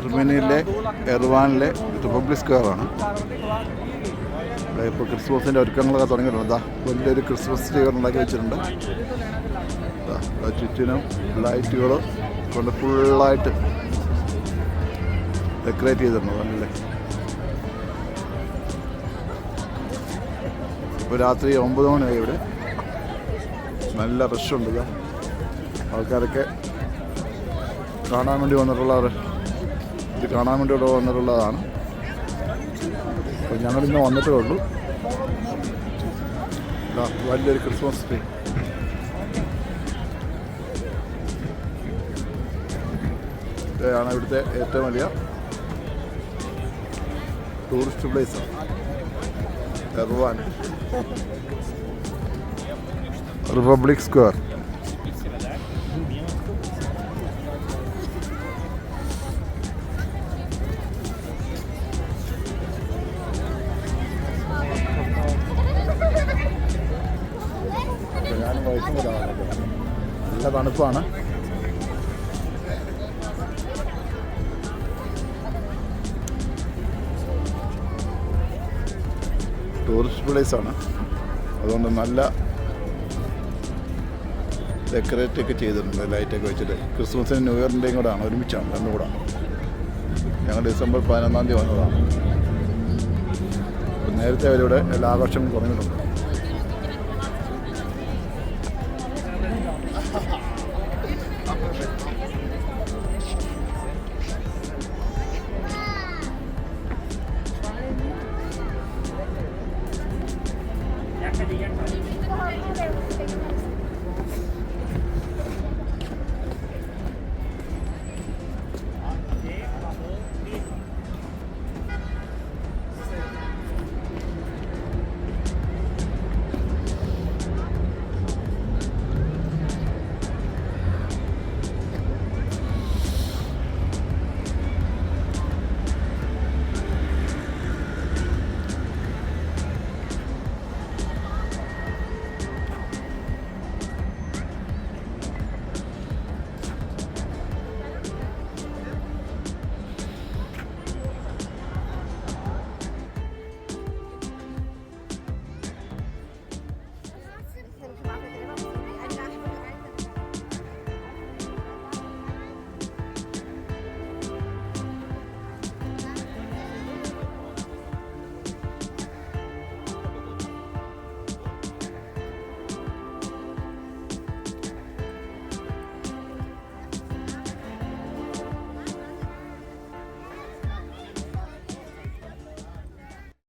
അർമേനിയയിലെ എർവാനിലെ republic സ്ക്വയറാണ്. ഇപ്പോൾ ക്രിസ്മസിന്റെ ഒരുക്കങ്ങളൊക്കെ തുടങ്ങിയിട്ടുണ്ട്. വലിയൊരു ക്രിസ്മസ് ട്രീ ഉണ്ടാക്കി വെച്ചിട്ടുണ്ട്. ചുറ്റിനും ലൈറ്റുകൾ കൊണ്ട് ഫുള്ളായിട്ട് ഡെക്കറേറ്റ് ചെയ്തിട്ടുണ്ട് നല്ല ഇപ്പോൾ രാത്രി ഒമ്പത് മണിയായി ഇവിടെ. നല്ല റഷുണ്ട് ആൾക്കാരൊക്കെ കാണാൻ വേണ്ടി വന്നിട്ടുള്ളവർ ഇത് കാണാൻ വേണ്ടി ഇവിടെ വന്നിട്ടുള്ളതാണ്. അപ്പോൾ ഞങ്ങളിന്ന് വന്നിട്ടേ ഉള്ളൂ. വലിയൊരു ക്രിസ്മസ് ട്രീ. ഇതാണ് ഇവിടുത്തെ ഏറ്റവും വലിയ ടൂറിസ്റ്റ് പ്ലേസ്. Republic square. നല്ല തണുപ്പാണ്. ടൂറിസ്റ്റ് പ്ലേസ് ആണ്. അതുകൊണ്ട് നല്ല ഡെക്കറേറ്റ് ഒക്കെ ചെയ്തിട്ടുണ്ട് ലൈറ്റൊക്കെ വെച്ചിട്ട്. ക്രിസ്മസിനും ന്യൂ ഇയറിന്റെയും കൂടെ ആണ് ഒരുമിച്ചാണ് രണ്ടും കൂടെ ഞങ്ങൾ ഡിസംബർ പതിനൊന്നാം തീയതി വന്നതാണ്. നേരത്തെ അവരിവിടെ എല്ലാ ആഘോഷങ്ങളും തുടങ്ങിയിട്ടുണ്ട്